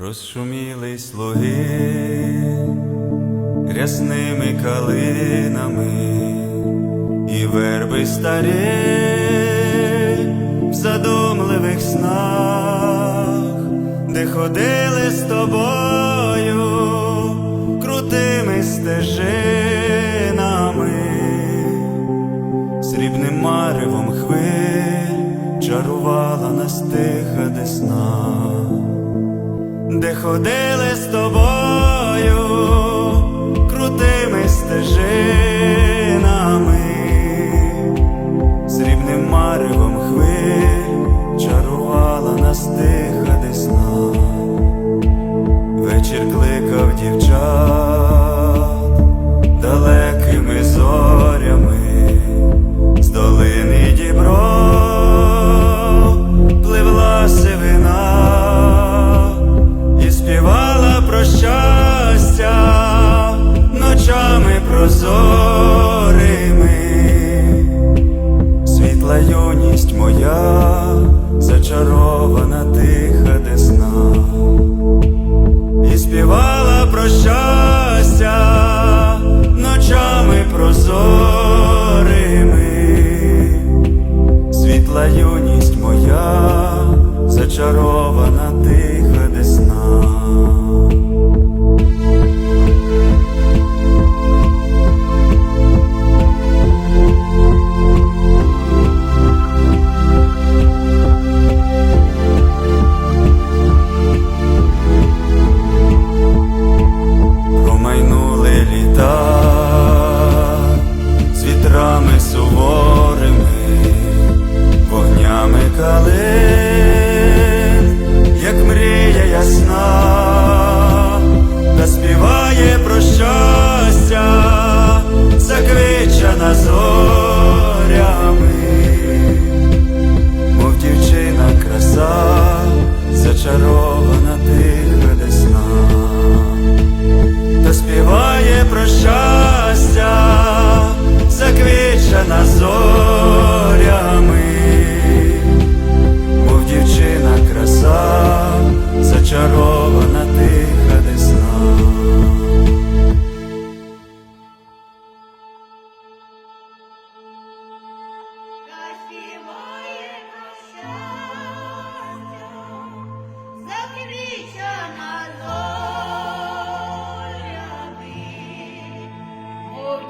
Розшумілись луги рясними калинами і верби старі в задумливих снах, де ходили з тобою крутими стежинами, срібним маревом хвиль чарувала нас тиха десна. де ходили з тобою крутими стежинами, срібним маревом хвиль чарувала нас тиха десна, вечір кликав дівчат юність моя, зачарована тиха десна, і співала про щастя ночами прозорими. Світла юність моя, зачарована тиха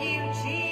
you, Jesus.